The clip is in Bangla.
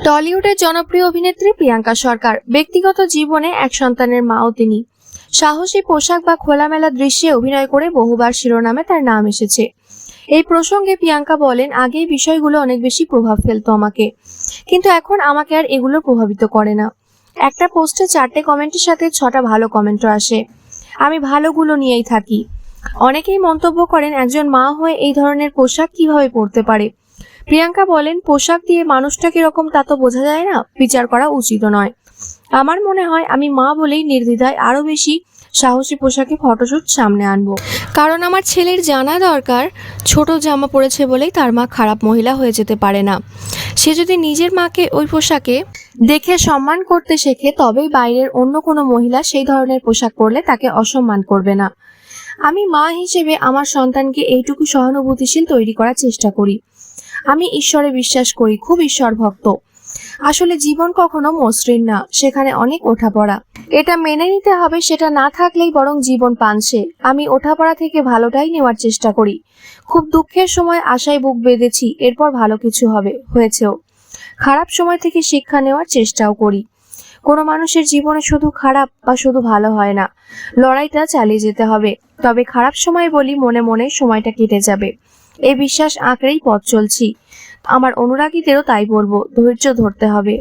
টলিউডের জনপ্রিয় অভিনেত্রী প্রিয়াঙ্কা সরকার। ব্যক্তিগত জীবনে এক সন্তানের মাও তিনি। সাহসী পোশাক বা খোলামেলা দৃশ্যে অভিনয় করে বহুবার শিরোনামে তার নাম এসেছে। এই প্রসঙ্গে প্রিয়াঙ্কা বলেন আগে বিষয়গুলো অনেক বেশি প্রভাব ফেলতো আমাকে। কিন্তু এখন আমাকে আর এগুলো প্রভাবিত করে না। একটা পোস্টে চারটে কমেন্টের সাথে ছটা ভালো কমেন্টও আসে। আমি ভালোগুলো নিয়েই থাকি। অনেকেই মন্তব্য করেন, একজন মা হয়ে এই ধরনের পোশাক কীভাবে পরতে পারে? প্রিয়াঙ্কা বলেন, পোশাক দিয়ে মানুষটা কীরকম তা তো বোঝা যায় না, বিচার করা উচিত নয়। আমার মনে হয় আমি মা বলেই নির্দ্বিধায় আরও বেশি সাহসী পোশাকে ফটোশুট সামনে আনব। কারণ আমার ছেলের জানা দরকার, ছোট জামা পরেছে বলেই তার মা খারাপ মহিলা হয়ে যেতে পারে না। সে যদি নিজের মাকে ওই পোশাকে দেখে সম্মান করতে শেখে, তবেই বাইরের অন্য কোনো মহিলা সেই ধরনের পোশাক পরলে তাকে অসম্মান করবে না। আমি মা হিসেবে আমার সন্তানকে এইটুকু সহানুভূতিশীল তৈরি করার চেষ্টা করি। আমি ঈশ্বরে বিশ্বাস করি, খুব ঈশ্বর ভক্ত আসলে জীবন কখনো মসৃণ না, সেখানে অনেক ওঠাপড়া। এটা মেনে নিতে হবে, সেটা না থাকলেই বরং জীবন পানছে। আমি ওঠাপড়া থেকে ভালোটাই নেওয়ার চেষ্টা করি। খুব দুঃখের সময় আশায় বুক বেঁধেছি, এরপর ভালো কিছু হবে, হয়েছেও। খারাপ সময় থেকে শিক্ষা নেওয়ার চেষ্টাও করি। কোনো মানুষের জীবনে শুধু খারাপ বা শুধু ভালো হয় না, লড়াইটা চালিয়ে যেতে হবে। তবে খারাপ সময় বলি মনে মনে সময়টা কেটে যাবে। এই বিশ্বাস আঁকড়েই পথ চলছি। আমার অনুরাগীদেরও তাই বলব ধৈর্য ধরতে হবে।